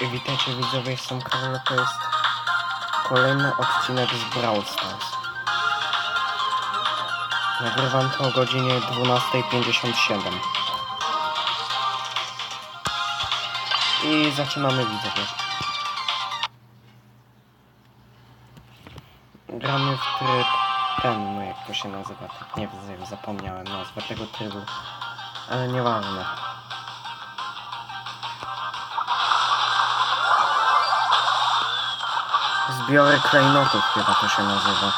Witajcie widzowie, jestem Karol, to jest kolejny odcinek z Brawl Stars. Nagrywam to o godzinie 12.57. I zaczynamy widzowie. Gramy w tryb ten, no jak to się nazywa, tak nie wiem, zapomniałem nazwę tego trybu, ale nieważne. Zbiory klejnotów chyba to się nazywa.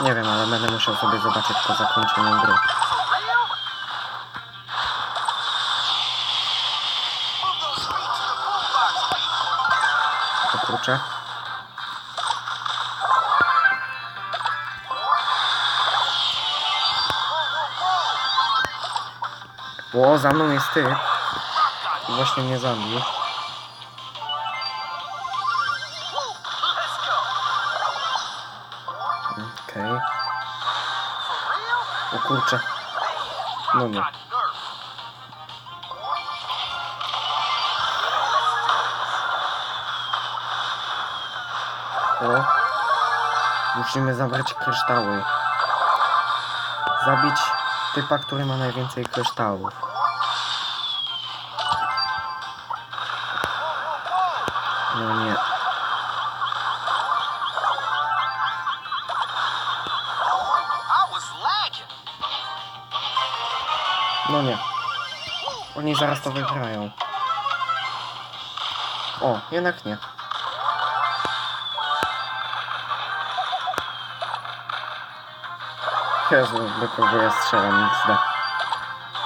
Nie wiem, ale będę musiał sobie zobaczyć po zakończeniu gry. O kurczę. O, za mną jest ty. Właśnie mnie zabił. O kurczę. No nie. O. Musimy zabrać kryształy. Zabić typa, który ma najwięcej kryształów. No nie. No nie. Oni zaraz to wygrają. O, jednak nie. Jezu, do kogo ja strzelam XD.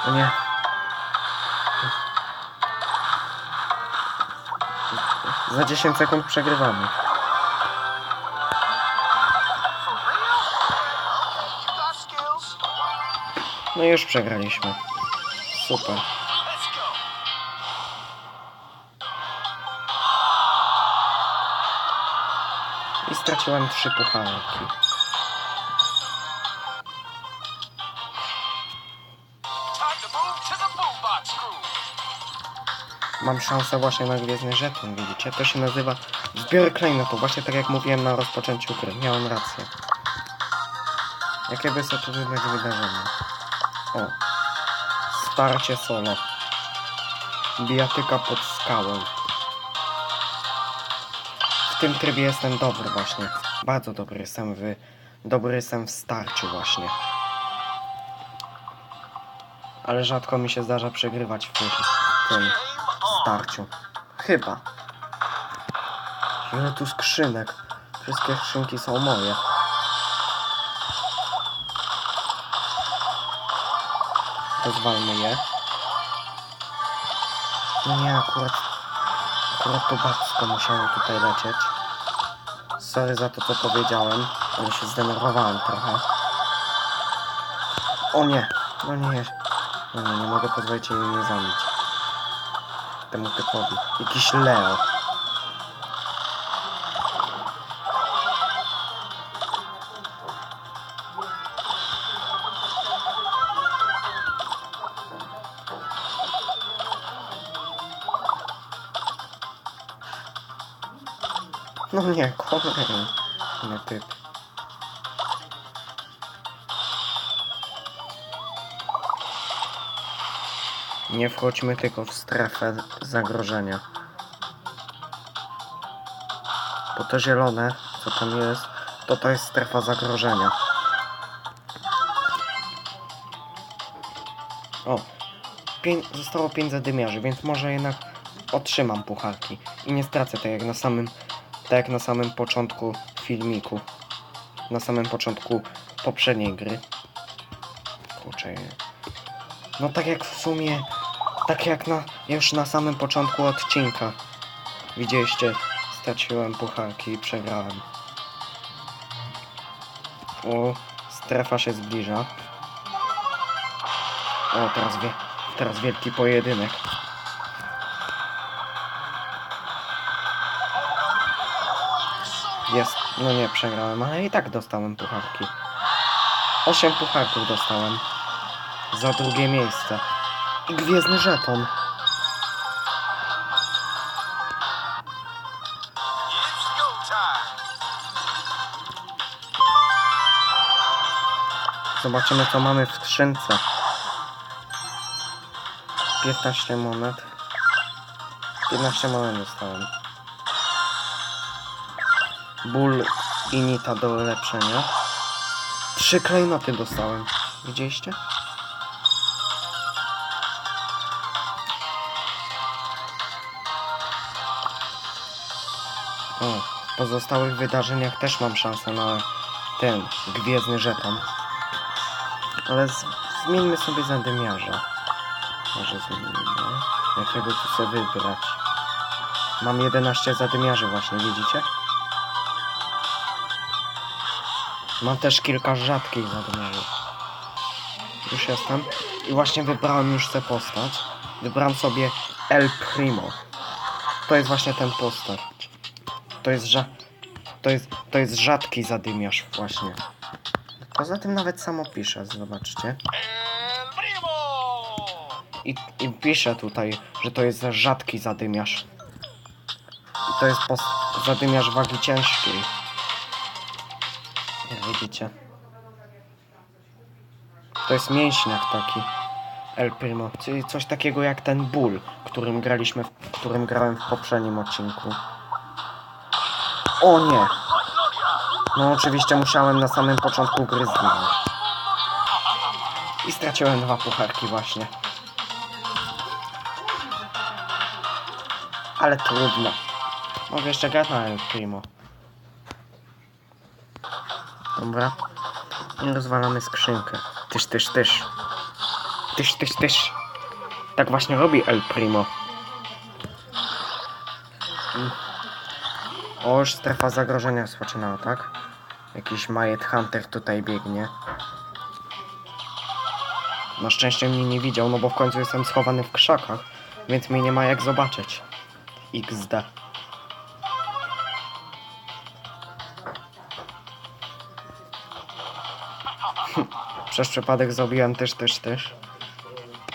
O nie. Za 10 sekund przegrywamy. No i już przegraliśmy. Super. I straciłem trzy groove. Mam szansę właśnie na Gwiezdny Żeton, widzicie? To się nazywa Zbiór klejnotów, właśnie tak jak mówiłem na rozpoczęciu gry. Miałem rację. Jakie by sobie to wybrać wydarzenie? O. Starcie solo. Bijatyka pod skałą. W tym trybie jestem dobry właśnie. Bardzo dobry jestem w... Dobry jestem w starciu właśnie. Ale rzadko mi się zdarza przegrywać w tym starciu. Chyba. Ile tu skrzynek? Wszystkie skrzynki są moje. Rozwalmy je. No nie, akurat... Akurat to babsko musiało tutaj lecieć. Sorry za to, co powiedziałem, ale się zdenerwowałem trochę. O nie! No nie, no nie, nie mogę pozwolić jej mnie zabić temu typowi. Jakiś Leo. No nie, kolejny typ. Nie wchodźmy tylko w strefę zagrożenia. Bo to zielone, co tam jest, to to jest strefa zagrożenia. O, zostało 5 zadymiarzy, więc może jednak otrzymam pucharki. I nie stracę tak jak na samym, tak jak na samym początku filmiku. Na samym początku poprzedniej gry. Kurczę, no tak jak w sumie, tak jak na, już na samym początku odcinka. Widzieliście, straciłem pucharki i przegrałem. O, strefa się zbliża. O, teraz wie, teraz wielki pojedynek. Jest, no nie przegrałem, ale i tak dostałem pucharki. Osiem pucharków dostałem. Za drugie miejsce. I gwiezdny żeton. Zobaczymy co mamy w skrzynce. 15 monet. 15 monet dostałem. Ból i nita do ulepszenia. Trzy klejnoty dostałem. Widzieliście? O, w pozostałych wydarzeniach też mam szansę na ten gwiezdny żeton. Ale z, zmieńmy sobie zadymiarza. Może zmienimy. Jakiego tu sobie wybrać? Mam 11 zadymiarzy właśnie, widzicie? Mam też kilka rzadkich zadymiarzy. Już jestem. I właśnie wybrałem już tę postać. Wybrałem sobie El Primo. To jest właśnie ten postać. To jest ża... To jest, to jest rzadki zadymiarz właśnie. Poza tym nawet samo pisze, zobaczcie. El Primo! I, I pisze tutaj, że to jest rzadki zadymiarz. I to jest zadymiarz wagi ciężkiej. Jak widzicie. To jest mięśniak taki. El Primo. Czyli coś takiego jak ten ból, którym graliśmy, w którym grałem w poprzednim odcinku. O nie! No oczywiście musiałem na samym początku gry zginąć. I straciłem dwa pucharki właśnie. Ale trudno. Mogę jeszcze grać na El Primo. Dobra. I rozwalamy skrzynkę. Tysz, tysz, tysz. Tysz, tysz, tysz. Tak właśnie robi El Primo. Mm. O, już strefa zagrożenia rozpoczynała, tak? Jakiś Majet Hunter tutaj biegnie. Na szczęście mnie nie widział, no bo w końcu jestem schowany w krzakach, więc mnie nie ma jak zobaczyć. XD. Przez przypadek zrobiłem też, też, też.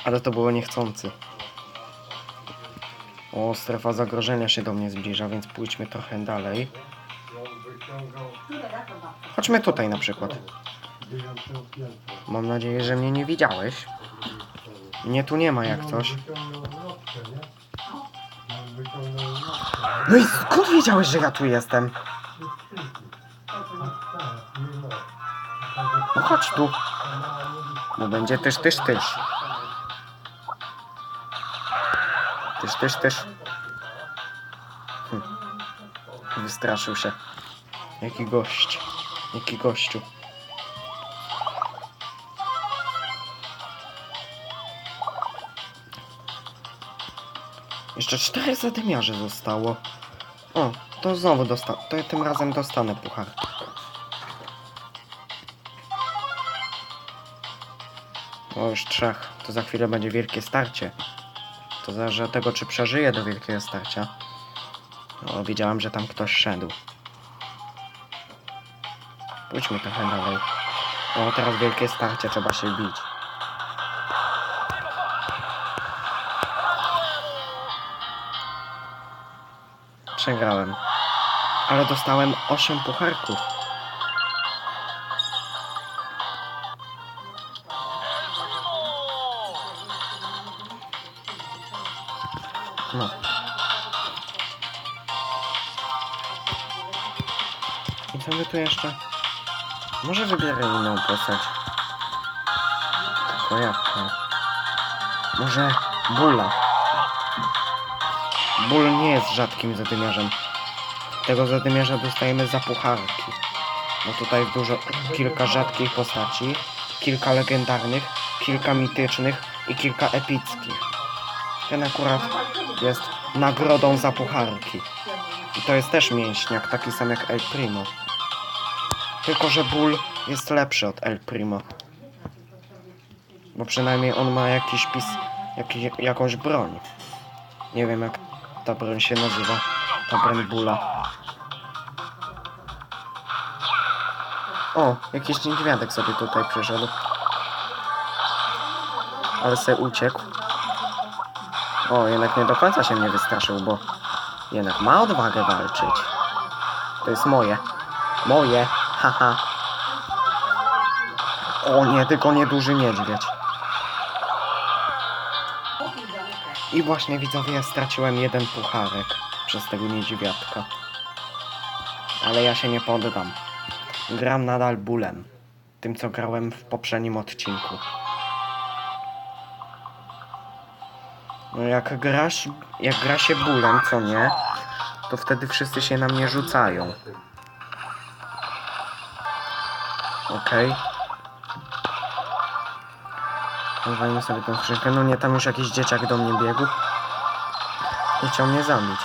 Ale to było niechcący. O, strefa zagrożenia się do mnie zbliża, więc pójdźmy trochę dalej. Chodźmy tutaj na przykład. Mam nadzieję, że mnie nie widziałeś. Mnie tu nie ma jak coś. No i skąd wiedziałeś, że ja tu jestem? No chodź tu. Bo będzie tyż, tyż, tyż. Tyż, tyż, tyż. Hm. Wystraszył się. Jaki gość. Jaki gościu. Jeszcze cztery zadymiarze zostało. O, to znowu dostanę. To ja tym razem dostanę puchar. O, już trzech. To za chwilę będzie wielkie starcie. To zależy od tego, czy przeżyję do wielkiego starcia. O, widziałem, że tam ktoś szedł. Pójdźmy trochę dalej. O, teraz wielkie starcie, trzeba się bić. Przegrałem. Ale dostałem 8 pucharków. No. I co my tu jeszcze? Może wybierę inną postać. Tylko jaką? Może Bula. Ból nie jest rzadkim zadymiarzem. Tego zadymiarza dostajemy za pucharki. Bo tutaj dużo, kilka rzadkich postaci, kilka legendarnych, kilka mitycznych i kilka epickich. Ten akurat jest nagrodą za pucharki. I to jest też mięśniak, taki sam jak El Primo. Tylko, że ból jest lepszy od El Primo. Bo przynajmniej on ma jakiś pis, jaki, jakąś broń. Nie wiem jak ta broń się nazywa. Ta broń bóla. O, jakiś niedźwiadek sobie tutaj przyszedł. Ale se uciekł. O, jednak nie do końca się mnie wystraszył, bo jednak ma odwagę walczyć. To jest moje. Moje. Haha. O nie, tylko nie duży niedźwiedź. I właśnie widzowie, straciłem jeden pucharek przez tego niedźwiadka. Ale ja się nie poddam. Gram nadal bólem. Tym, co grałem w poprzednim odcinku. No jak grasz, jak gra się bólem, co nie, to wtedy wszyscy się na mnie rzucają. Okej. Uwajmy sobie tą skrzynkę. No nie, tam już jakiś dzieciak do mnie biegł. I chciał mnie zabić.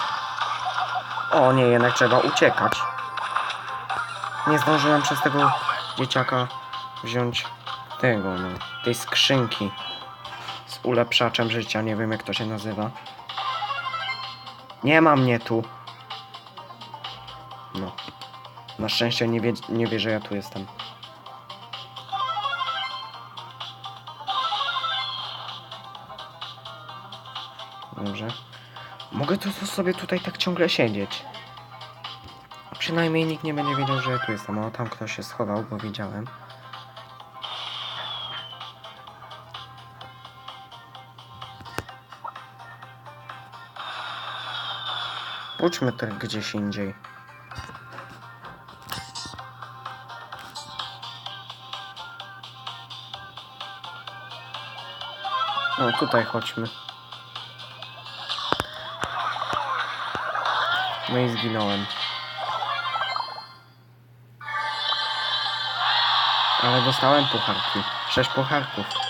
O nie, jednak trzeba uciekać. Nie zdążyłem przez tego dzieciaka wziąć tego, no, tej skrzynki ulepszaczem życia. Nie wiem jak to się nazywa. Nie ma mnie tu. No. Na szczęście nie wie, nie wie, że ja tu jestem. Dobrze. Mogę tu sobie tutaj tak ciągle siedzieć. Przynajmniej nikt nie będzie wiedział, że ja tu jestem. O, tam ktoś się schował, bo widziałem. Pójdźmy tak gdzieś indziej. No, tutaj chodźmy. No i zginąłem. Ale dostałem pucharki. Sześć pucharków.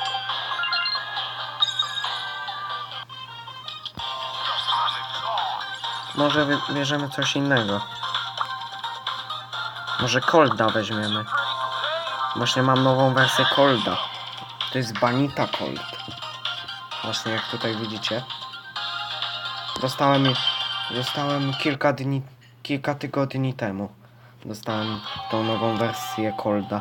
Może bierzemy coś innego. Może Colda weźmiemy. Właśnie mam nową wersję Colda. To jest Banita Cold. Właśnie jak tutaj widzicie. Dostałem, dostałem kilka dni, kilka tygodni temu. Dostałem tą nową wersję Colda.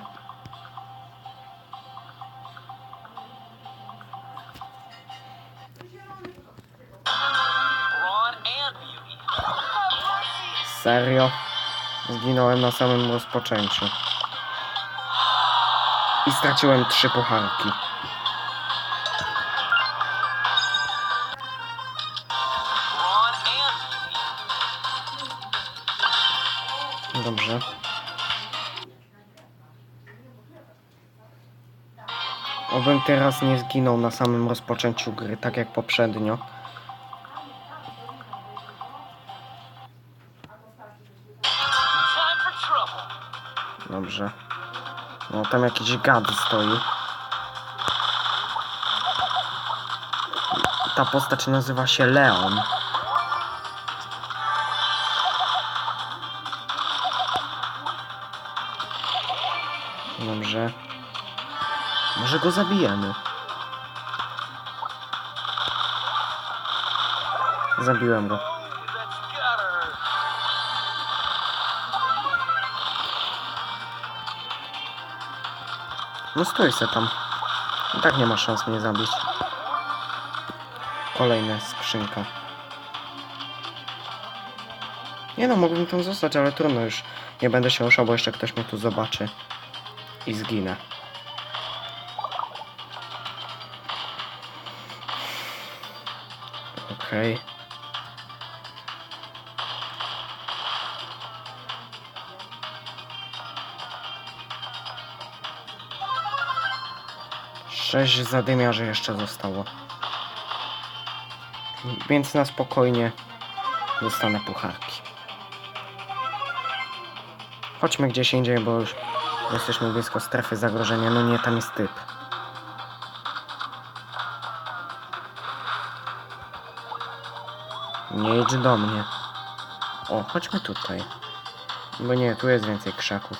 Serio? Zginąłem na samym rozpoczęciu. I straciłem trzy pucharki. Dobrze. Obym teraz nie zginął na samym rozpoczęciu gry, tak jak poprzednio. No tam jakiś gad stoi. Ta postać nazywa się Leon. Dobrze. Może go zabijemy. Zabiłem go. No stój se tam. I tak nie ma szans mnie zabić. Kolejna skrzynka. Nie no, mógłbym tam zostać, ale trudno już. Nie będę się ruszał, bo jeszcze ktoś mnie tu zobaczy. I zginę. Okej. Sześć zadymiarzy jeszcze zostało. Więc na spokojnie dostanę pucharki. Chodźmy gdzieś indziej, bo już jesteśmy blisko strefy zagrożenia. No nie, tam jest typ. Nie idź do mnie. O, chodźmy tutaj. Bo nie, tu jest więcej krzaków.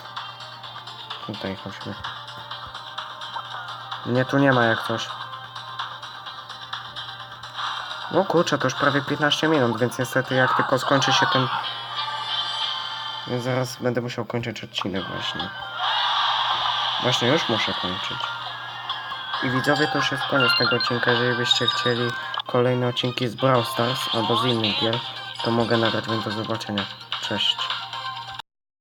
Tutaj chodźmy. Nie, tu nie ma jak coś. O kurczę, to już prawie 15 minut, więc niestety jak tylko skończy się ten... Więc zaraz będę musiał kończyć odcinek właśnie. Właśnie już muszę kończyć. I widzowie, to już jest koniec tego odcinka. Jeżeli byście chcieli kolejne odcinki z Brawl Stars albo z innych gier, to mogę nagrać, więc do zobaczenia. Cześć.